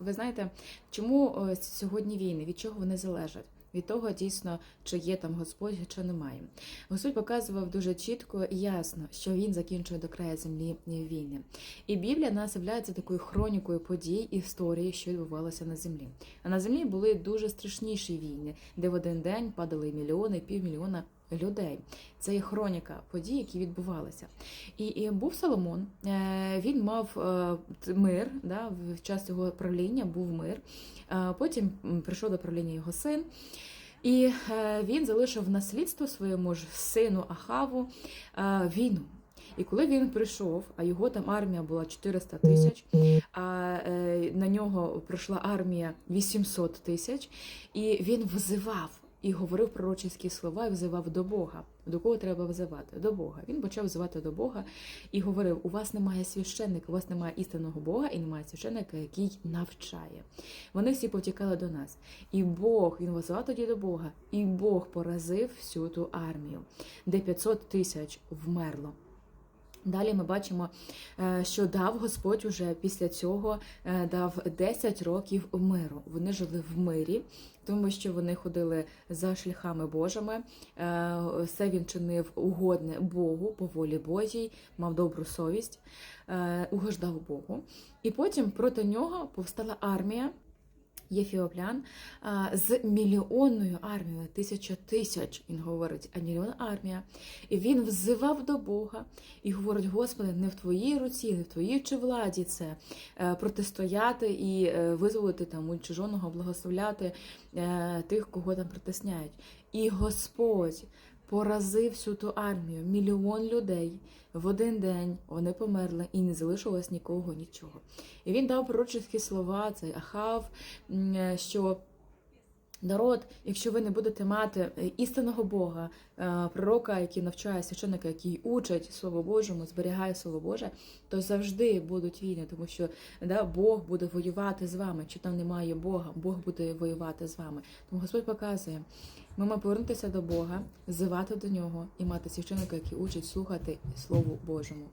Ви знаєте, чому е, сьогодні війни? Від чого вони залежать? Від того дійсно, чи є там Господь, чи немає. Господь показував дуже чітко і ясно, що він закінчує до краю землі війни. І Біблія нас є такою хронікою подій історії, що відбувалося на землі. А на землі були дуже страшніші війни, де в один день падали мільйони, півмільйона людей. Це є хроніка подій, які відбувалися. І, і був Соломон. е, Він мав е, мир да, в час його правління був мир. Е, Потім прийшов до правління його син. І він залишив наслідство своєму ж сину Ахаву війну. І коли він прийшов, а його там армія була 400 тисяч, а на нього прийшла армія 800 тисяч, і він взивав і говорив пророчі слова і взивав до Бога. До кого треба взивати? До Бога. Він почав взивати до Бога і говорив: у вас немає священника, у вас немає істинного Бога і немає священника, який навчає. Вони всі повтікали до нас. І Бог, він взивав тоді до Бога, і Бог поразив всю ту армію, де 500 тисяч вмерло. Далі ми бачимо, е, що дав Господь уже після цього е, дав 10 років миру. Вони жили в мирі, тому що вони ходили за шляхами Божими. Е, Все він чинив угодне Богу по волі Божій, мав добру совість, угождав Богу. І потім проти нього повстала армія. Єфіоплян з мільйонною армією, тисяча тисяч, він говорить, а мільйон армія. І він взивав до Бога і говорить: Господи, не в твоїй руці, не в твоїй чи владі це е, протистояти і е, визволити там унчиженого, благословляти е, тих, кого там притисняють. І Господь поразив всю ту армію, мільйон людей в один день вони померли і не залишилось нікого нічого. І він дав пророчі слова, цей Ахав, е, що. Народ, якщо ви не будете мати е, істинного Бога, е, пророка, який навчає священника, який учить Слово Божому, зберігає Слово Боже, то завжди будуть війни, тому що да, Бог буде воювати з вами. Чи там немає Бога, Бог буде воювати з вами. Тому Господь показує, ми маємо повернутися до Бога, зивати до нього і мати священника, який учить слухати Слову Божому.